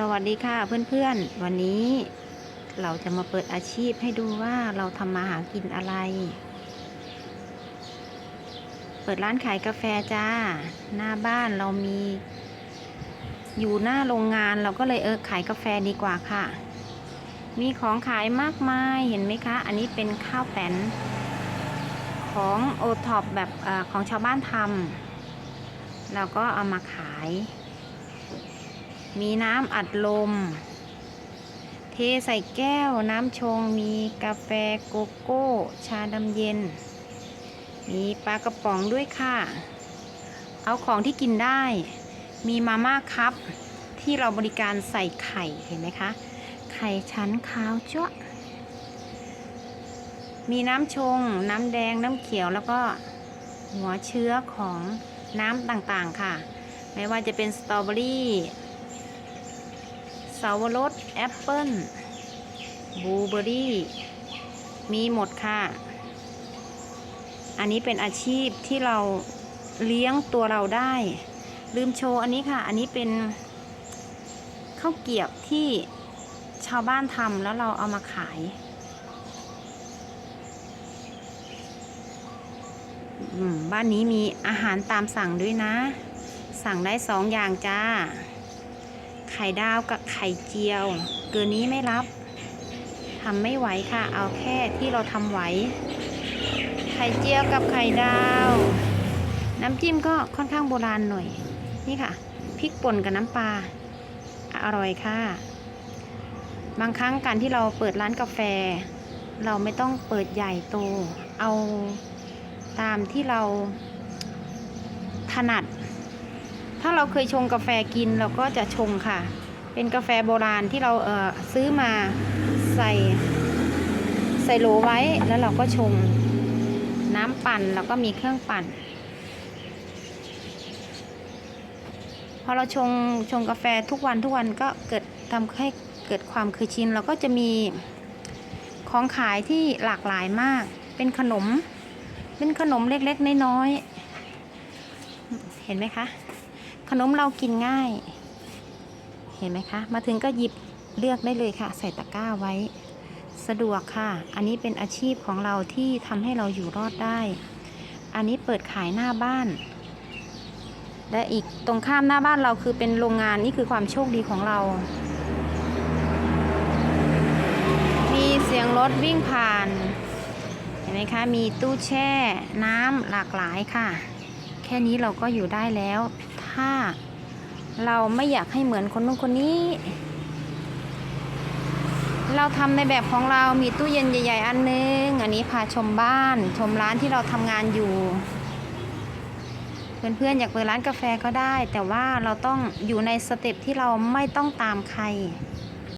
สวัสดีค่ะเพื่อนๆ วันนี้เราจะมาเปิดอาชีพให้ดูว่าเราทำมาหากินอะไร เปิดร้านขายกาแฟจ้า หน้าบ้านเรามี อยู่หน้าโรงงานเราก็เลยเออขายกาแฟดีกว่าค่ะ มีของขายมากมายเห็นไหมคะ อันนี้เป็นข้าวแป้นของโอท็อปแบบอของชาวบ้านทำเราก็เอามาขาย มีน้ำอัดลม เทใส่แก้วน้ำชง มีกาแฟโกโก้ ชาดำเย็น มีปลากระป๋องด้วยค่ะ เอาของที่กินได้ มีมาม่าคัพที่เราบริการใส่ไข่เห็นไหมคะ ไข่ชั้นขาวจ้วมีน้ำชง น้ำแดง น้ำเขียวแล้วก็หัวเชื้อของน้ำต่างๆค่ะ ไม่ว่าจะเป็นสตรอเบอรี่ สาวรสแอปเปิ้ลบลูเบอรี่ มีหมดค่ะ อันนี้เป็นอาชีพที่เราเลี้ยงตัวเราได้ ลืมโชว์อันนี้ค่ะ อันนี้เป็นข้าวเกรียบที่ชาวบ้านทำแล้วเราเอามาขาย บ้านนี้มีอาหารตามสั่งด้วยนะ สั่งได้สองอย่างจ้า ไข่ดาวกับไข่เจียว เกินนี้ไม่รับทำไม่ไหวค่ะ เอาแค่ที่เราทำไหว ไข่เจียวกับไข่ดาว น้ำจิ้มก็ค่อนข้างโบราณหน่อย นี่ค่ะพริกป่นกับน้ำปลาอร่อยค่ะ บางครั้งการที่เราเปิดร้านกาแฟ เราไม่ต้องเปิดใหญ่โต เอาตามที่เราถนัด ถ้าเราเคยชงกาแฟกินเราก็จะชงค่ะ เป็นกาแฟโบราณที่เราเออซื้อมาใส่ใส่โหลไว้แล้วเราก็ชงน้ำปั่นแล้วก็มีเครื่องปั่น พอเราชงชงกาแฟทุกวันทุกวันก็เกิดทำให้เกิดความเคยชินเราก็จะมีของขายที่หลากหลายมาก เป็นขนม เป็นขนมเล็กๆน้อยๆเห็นไหมคะ ขนมเรากินง่าย เห็นไหมคะ มาถึงก็หยิบเลือกได้เลยค่ะ ใส่ตะกร้าไว้ สะดวกค่ะ อันนี้เป็นอาชีพของเราที่ทำให้เราอยู่รอดได้ อันนี้เปิดขายหน้าบ้าน และอีกตรงข้ามหน้าบ้านเราคือเป็นโรงงานนี่คือความโชคดีของเรา มีเสียงรถวิ่งผ่าน เห็นไหมคะ มีตู้แช่น้ำหลากหลายค่ะ แค่นี้เราก็อยู่ได้แล้ว ถ้าเราไม่อยากให้เหมือนคนนู้นคนนี้ เราทำในแบบของเรามีตู้เย็นใหญ่ ๆ อันนึง อันนี้พาชมบ้าน ชมร้านที่เราทำงานอยู่ เพื่อนๆอยากเปิดร้านกาแฟก็ได้ แต่ว่าเราต้องอยู่ในสเต็ปที่เราไม่ต้องตามใคร